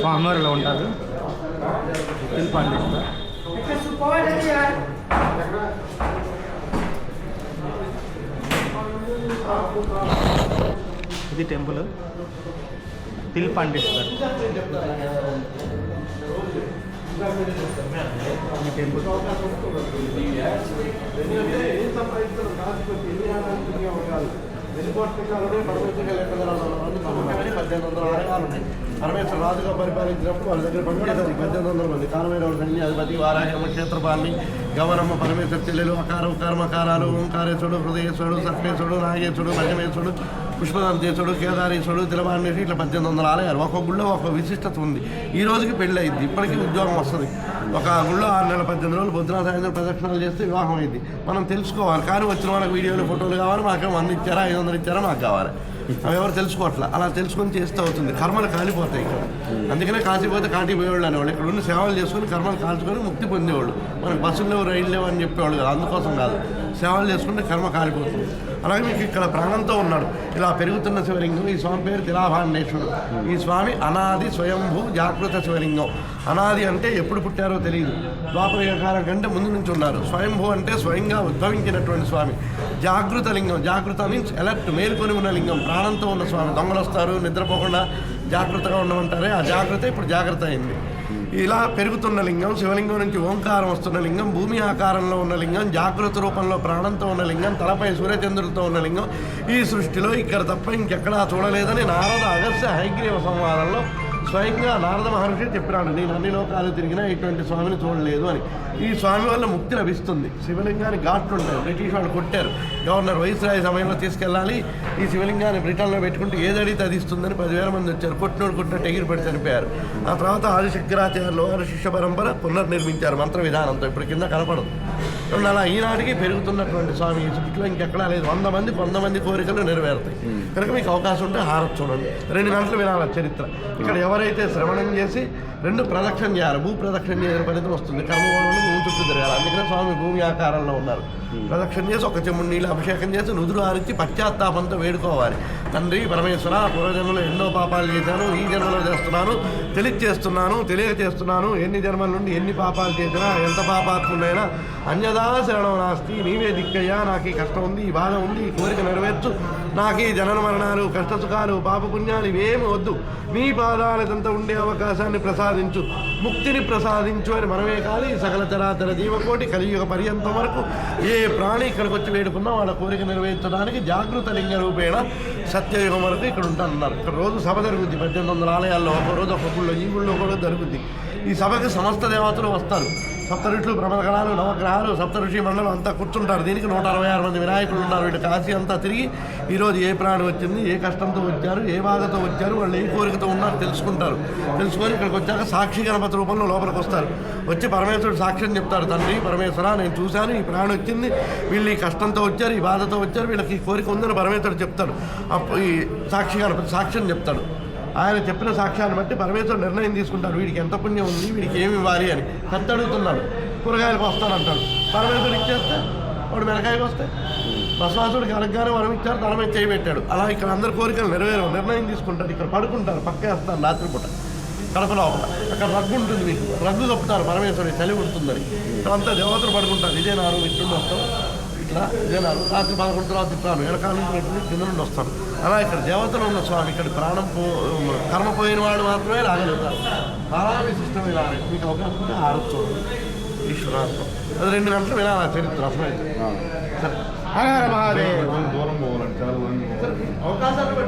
స్వామివారిలో ఉంటారు. తిల్ పండిస్తారు ఇది టెంపుల్. తిల్ పండిస్తారు ఈ టెంపుల్ పద్దెనిమిది వందల ఆరగాలు ఉన్నాయి పరమేశ్వర రాజుగా పరిపాలించినప్పుడు వాళ్ళ దగ్గర పద్దెనిమిది వందల మంది. కాలమైన సైన్యాధిపతి వారాహ్యమ క్షేత్రపాలని గవరమ్మ పరమేశ్వర చెల్లెలు అకారం కర్మకారాలు ఓంకారేశ్వరుడు హృదయేశ్వరుడు సర్పేశ్వరుడు నాగేశ్వరుడు మధ్యమేశ్వరుడు పుష్పదంతేశ్వరుడు కేదారేశ్వరుడు తిలవాణేశ్వరుడు ఇట్లా పద్దెనిమిది వందల ఆలయాలు. ఒక గుళ్ళో ఒక విశిష్టత ఉంది. ఈ రోజుకి పెళ్ళి అయింది. ఇప్పటికీ ఉద్యోగం వస్తుంది. ఒక గుళ్ళో ఆరు నెలల పద్దెనిమిది రోజులు బుద్ధన సాయంత్రం ప్రదక్షిణాలు చేస్తే వివాహం అయింది. మనం తెలుసుకోవాలి. కానీ వచ్చిన వాళ్ళకి వీడియోలు ఫోటోలు కావాలి. మాకు అందించారా ఐదు వందలు ఇచ్చారా మాకు కావాలి అవి ఎవరు తెలుసుకోవట్లా? అలా తెలుసుకొని చేస్తే అవుతుంది. కర్మలు కాలిపోతాయి ఇక్కడ. అందుకనే కాసిపోతే కాటి పోయేవాళ్ళు అనేవాళ్ళు. ఇక్కడ ఉన్న సేవలు చేసుకొని కర్మలు కాల్చుకొని ముక్తి పొందేవాళ్ళు. మనకు బస్సులు లేవు రైళ్ళు లేవు అని చెప్పేవాళ్ళు కదా. అందుకోసం కాదు. సేవలు చేసుకుంటే కర్మ కాలిపోతుంది. అలాగే మీకు ఇక్కడ ప్రాణంతో ఉన్నాడు. ఇలా పెరుగుతున్న శివలింగం. ఈ స్వామి పేరు తిలాభాండేశ్వరుడు ఈ స్వామి అనాది స్వయంభూ జాగృత శివలింగం. అనాది అంటే ఎప్పుడు పుట్టారో తెలియదు. ద్వాపర యుగాల కంటే ముందు నుంచి ఉన్నారు. స్వయంభూ అంటే స్వయంగా ఉద్భవించినటువంటి స్వామి. జాగృత లింగం. జాగృత మీన్స్ ఎలర్ట్ మేల్కొని ఉన్న లింగం. ప్రాణంతో ఉన్న స్వామి. దొంగలు వస్తారు నిద్రపోకుండా జాగ్రత్తగా ఉండమంటారే. ఆ జాగ్రత్త ఇప్పుడు జాగ్రత్త అయింది. ఇలా పెరుగుతున్న లింగం శివలింగం నుంచి ఓంకారం వస్తున్న లింగం భూమి ఆకారంలో ఉన్న లింగం జాగృత రూపంలో ప్రాణంతో ఉన్న లింగం తలపై సూర్యచంద్రులతో ఉన్న లింగం ఈ సృష్టిలో ఇక్కడ తప్ప ఇంకెక్కడా చూడలేదని నారద అగస్య హైగ్రీవ సంవాదంలో స్వయంగా నారద మహర్షి చెప్పినాడు. నేను అన్ని లోకాలు తిరిగినా ఇటువంటి స్వామిని చూడలేదు అని. ఈ స్వామి వల్ల ముక్తి లభిస్తుంది. శివలింగానికి ఘాట్లు ఉంటాయి. బ్రిటిష్ వాళ్ళు కొట్టారు. గవర్నర్ వైస్రాయ్ సమయంలో తీసుకెళ్ళాలి. ఈ శివలింగాన్ని బ్రిటన్లో పెట్టుకుంటే ఏదడితే అది ఇస్తుందని పదివేల మంది వచ్చారు. కొట్టినోడు కొట్టినట్టు ఎగిరి పడి చనిపోయారు ఆ తర్వాత ఆదిశంకరాచార్యులు వారి శిష్య పరంపర పునర్నిర్మించారు మంత్ర విధానంతో. ఇప్పుడు కింద కనపడదు. కాబట్టి అలా ఈనాటికి పెరుగుతున్నటువంటి స్వామి ఈ ఇంకెక్కడా లేదు. వంద మంది వంద మంది కోరికలు నెరవేరుతాయి. కనుక మీకు అవకాశం ఉంటే హారత్ చూడండి. రెండు గంటలు వినాలి చరిత్ర. ఇక్కడ ఎవరైతే శ్రవణం చేసి రెండు ప్రదక్షిణ చేయాలి. భూ ప్రదక్షిణ చేసిన ఫలితం వస్తుంది. కర్మవరం భూమి చుట్టూ తిరగాలి. అందుకనే స్వామి భూమి ఆకారంలో ఉన్నారు. ప్రదక్షిణ చేసి ఒక చెమ్ముడు నీళ్ళు అభిషేకం చేసి నుదురు ఆరించి పశ్చాత్తాపంతో వేడుకోవాలి. తండ్రి పరమేశ్వర పూర్వజన్మలో ఎన్నో పాపాలు చేశాను ఈ జన్మలో చేస్తున్నాను తెలియ చేస్తున్నాను ఎన్ని జన్మల నుండి ఎన్ని పాపాలు చేసినా ఎంత పాపాత్ముడైనా అన్యదా శరణం నాస్తి నీవే దిక్కయ్యా నాకు ఈ కష్టం ఉంది ఈ బాధ ఉంది ఈ కోరిక నెరవేర్చు. నాకు ఈ జనన మరణాలు కష్టసుఖాలు పాపపుణ్యాలు ఇవేమి వద్దు. నీ పాదాలకంత ఉండే అవకాశాన్ని ప్రసాదించు. ముక్తిని ప్రసాదించు అని మనమే కాదు ఈ సకల చరాచర జీవకోటి కలియుగ పర్యంతం వరకు ఏ ప్రాణి ఇక్కడికి వచ్చి వేడుకున్నా వాళ్ళ కోరిక నెరవేర్చడానికి జాగృత లింగ రూపేణ సత్యయుగం వరకు ఇక్కడ ఉంటానన్నారు. ఇక్కడ రోజు సభ జరుగుద్ది. పద్దెనిమిది వందల ఆలయాల్లో ఒక రోజు ఒక గుళ్ళో ఈ గుళ్ళో కూడా జరుగుద్ది. ఈ సభకి సమస్త దేవతలు వస్తారు. సప్తఋషులు బ్రహ్మగ్రహాలు నవగ్రహాలు సప్త ఋషి మండలం అంతా కూర్చుంటారు. దీనికి నూట అరవై ఆరు మంది వినాయకులు ఉన్నారు. వీళ్ళు కాశీ అంతా తిరిగి ఈరోజు ఏ ప్రాణం వచ్చింది ఏ కష్టంతో వచ్చారు ఏ బాధతో వచ్చారు వాళ్ళు ఏ కోరికతో ఉన్నారు తెలుసుకుంటారు. తెలుసుకొని ఇక్కడికి వచ్చాక సాక్షి గణపతి రూపంలో లోపలికి వస్తారు. వచ్చి పరమేశ్వరుడు సాక్ష్యం చెప్తారు తండ్రి పరమేశ్వర నేను చూశాను ఈ ప్రాణం వచ్చింది. వీళ్ళు ఈ కష్టంతో వచ్చారు ఈ బాధతో వచ్చారు వీళ్ళకి ఈ కోరిక ఉందని పరమేశ్వరుడు చెప్తాడు. అప్పుడు ఈ సాక్షి గణపతి సాక్ష్యం చెప్తాడు. ఆయన చెప్పిన సాక్ష్యాన్ని బట్టి పరమేశ్వరుడు నిర్ణయం తీసుకుంటారు వీడికి ఎంత పుణ్యం ఉంది వీడికి ఏమి ఇవ్వాలి అని కత్తి అడుగుతున్నాడు. కూరగాయలకు వస్తానంటాడు పరమేశ్వరుడు ఇచ్చేస్తే వాడు మిరకాయకు వస్తే బసవాసుడికి అనగానే వరం ఇచ్చారు తన మీద అలా ఇక్కడ అందరి కోరికలు నెరవేరు నిర్ణయం తీసుకుంటారు ఇక్కడ పడుకుంటారు పక్క వేస్తారు రాత్రిపూట కడప లోపల. అక్కడ రగ్గు ఉంటుంది మీకు. రగ్గు కప్పుతారు పరమేశ్వరుడు చలి ఉంటుందని. అంతా దేవతలు పడుకుంటారు. ఇదే నారు ఇట్టుండి వస్తాం. ఇట్లా ఇదే నారు. రాత్రి పదకొండు తర్వాత ఇట్లాను వెనకాల నుంచి కింద నుండి వస్తాను. అలా ఇక్కడ దేవతలు ఉన్న స్వామి ఇక్కడ ప్రాణం పో కర్మ పోయిన వాడు మాత్రమే రాగలుగుతారు చాలా విశిష్టమైన ఆలయం మీకు అవకాశం ఉంటే ఈశ్వరాత్మ అది రెండు గంటలు వినాలి చరిత్ర అసలు సరే. హర హర మహాదేవ్. దూరం పోవాలంటే చాలా దూరం పోవాలి